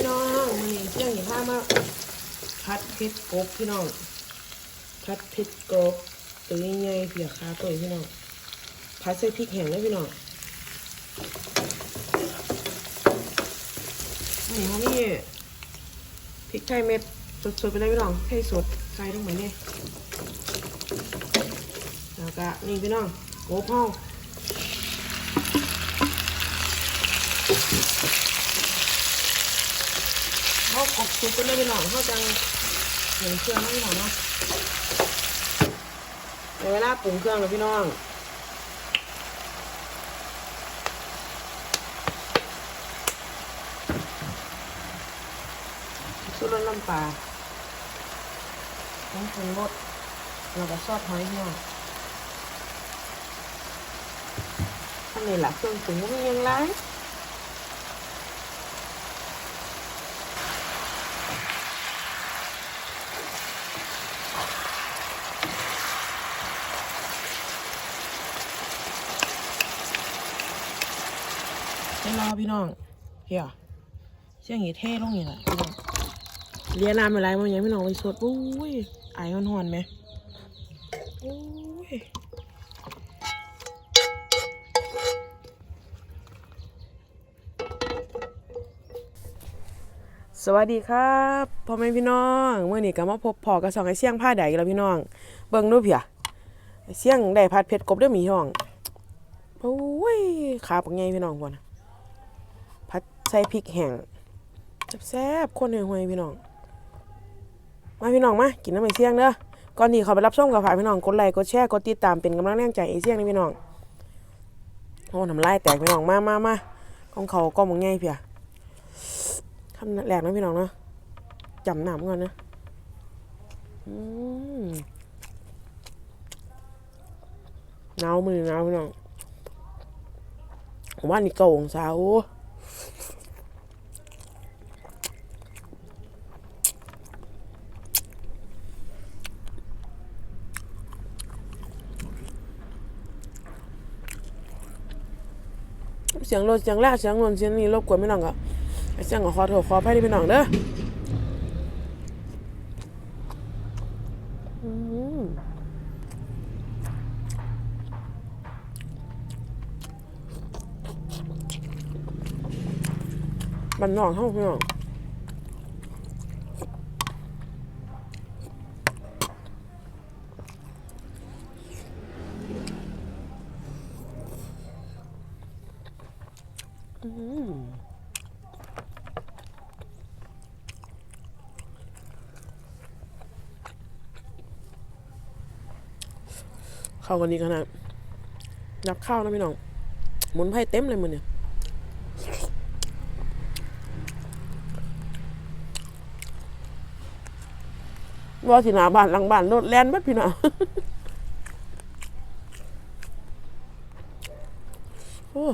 พี่น้องมันนี่เที่ยงอย่างข้ามาพัดเผ็ดกบพี่น้องพัดเผ็ดกบตัวใหญ่เพียคาตัวพี่น้องพัดใส่พริกแห้งเลยพี่น้องนี่เขามีพริกไทยเม็ดสดๆไปเลยพี่น้องให้สดใส่ลงไปนี่แล้วก็นี่พี่น้องกบเฮา เขากบซุปกันเลยพี่น้องเขาจังเหมือนเครื่องนะพี่น้องเนาะในเวลาปรุงเครื่องเลยพี่น้องสุดรสน้ำปลาต้องปรุงรสแล้วก็ซอสหอยพี่น้องอันนี้แหละเครื่องปรุงมีอยังไร ไปรอพี่น้องเฮียเสียงหีเท่ลงอย่างไรพี่น้องเรียนนานไปไรมันยังพี่น้องไปสดอุ้ยไอหอนๆไหมอุ้ยสวัสดีครับพ่อแม่พี่น้องเมื่อนี้ก็มาพบพอกับสองไอเสี่ยงผ้าใดกันแล้วพี่น้อง เบิ่งดูเพียไอเสี่ยงได้ผัดเผ็ดกบด้วยมีห้องโอ้ยขาปักไงพี่น้องพวกนะ ผัดใส่พริกแห้งแซ่บๆคนห่วยๆพี่น้อง มาพี่น้องมา กินน้ำมันเสี่ยงเด้อ ก่อนนี้เขาไปรับส้มกับฝากพี่น้อง กดไลค์ กดแชร์ กดติดตามเป็นกำลังแรงใจไอเสี่ยงนี่พี่น้อง โอ้น้ำลายแตกพี่น้องมามามาของเขาก็มึงง่ายเพียทำแหลกนะพี่น้องเนาะจำหนามก่อนนะอืมหนาวมือหนาวพี่น้องว่านี่เก่าองศาโอ้ สียงรถเสียงแรกเสียงนนเสียงนี้รบกวนพี่น้องก็เสียงก็ขอโทษขออภัยที่พี่น้องเด้อมบันนองเท่าพี่น้อง เข้ากันดีขนาดนับข้าวนะพี่น้อง หมุนไพ่เต็มเลยมือเนี่ยว่าสิหนาบ้านหลังบ้านรถแล่นบัดพี่น้องโอ้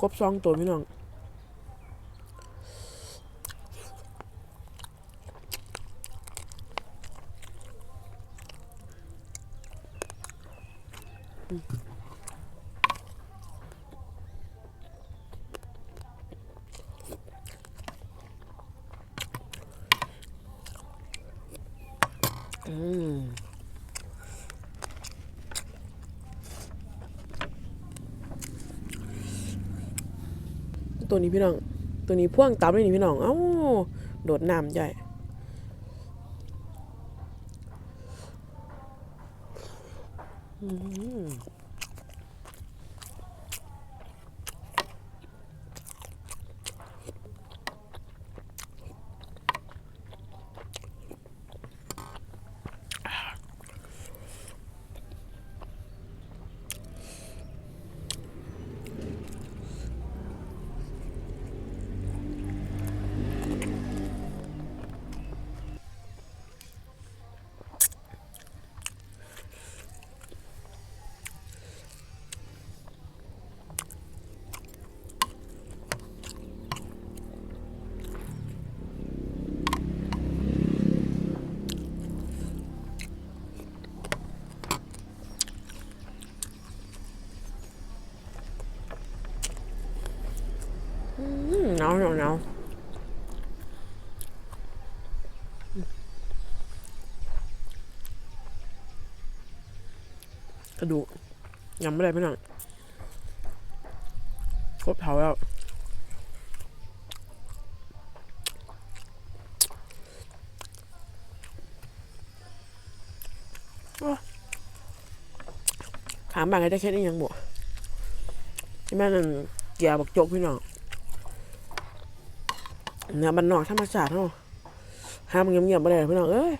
กบซองตัวพี่น้อง อืมตัวนี้พี่น้อง ตัวนี้พ่วงตามเลยนี่พี่น้อง เอ้า โดดน้ำใหญ่ อื กระดูกยังไม่ได้พี่น้องครบเผาแล้วถามบางไอ้ได้แค่นี้ยังบ่ที่แม่นั่นเกียร์บักจกพี่น้องเนื้อมันนอกธรรมชาติเนาะห้ามเงียบๆไม่ได้พี่น้องเอ้ย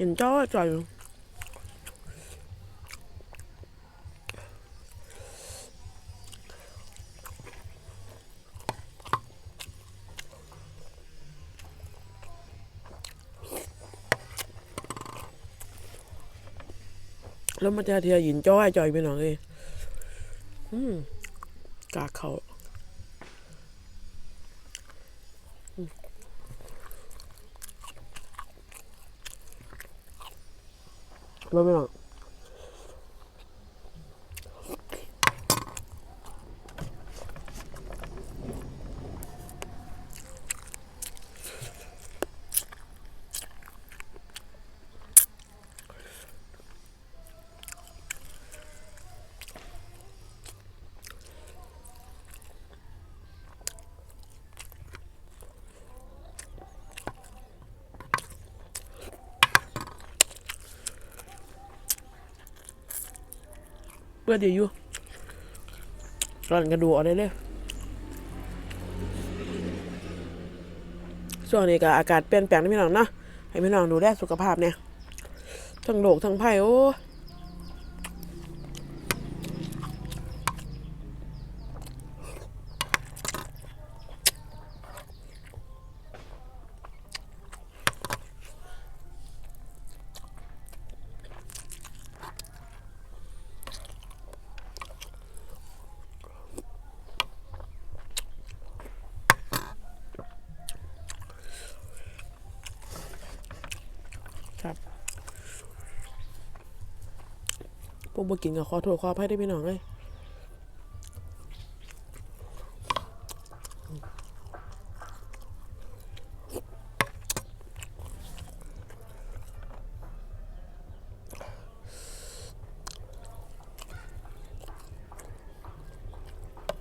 เห็นจ้อจ่อยแล้วมันจะเทียหยินจ้อยจ่อยไปหน่อยเลยอืมกากเขา อืมแล้วไม่หรอกเพื่อเดี๋ยวอยู่ร่อนกระดูเอาได้เลยช่วงนี้ก็อากาศเปลี่ยนแปลงนะพี่น้องเนาะให้พี่น้องดูแลสุขภาพเนี่ยทั้งโรคทั้งภัยโอ้ครับ พวกบ่กินก็ขอโทษขออภัยได้พี่น้องเลย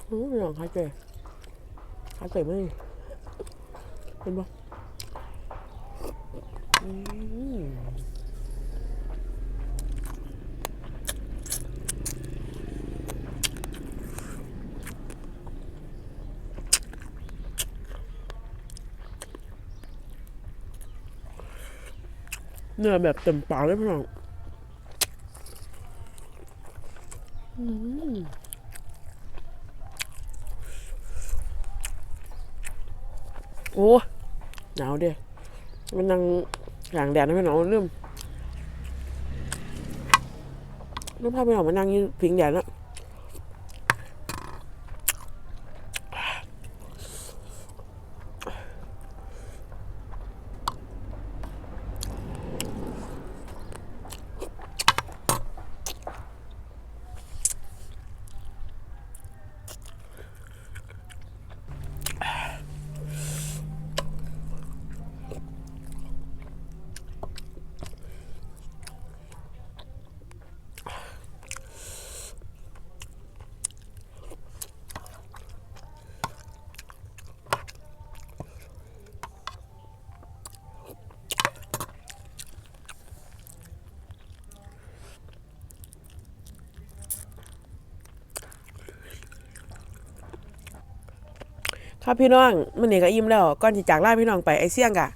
อืมพี่น้องหายใจหายใจไม่เป็นบ่อืม เนื้อแบบเต็มปากเลยพี่น้องอืมโอ้หนาวเด้มันนั่งหลางแดดนะพี่น้องลืมลืมพาพี่น้องมานั่งอยืนพิงแดดแล้ว ครับพี่น้องมันนี่ก็อิ่มแล้วก่อนที่จากลาพี่น้องไปไอเสี่ยงกะ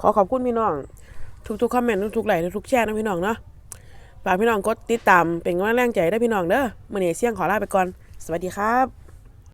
ขอขอบคุณพี่น้องทุกๆคอมเมนต์ทุกๆไลค์ทุกๆแชร์นะพี่น้องเนาะฝากพี่น้องกดติดตามเป็นกำลังแรงใจได้พี่น้องเด้อมันนี่เสี่ยงขอลาไปก่อน สวัสดีครับ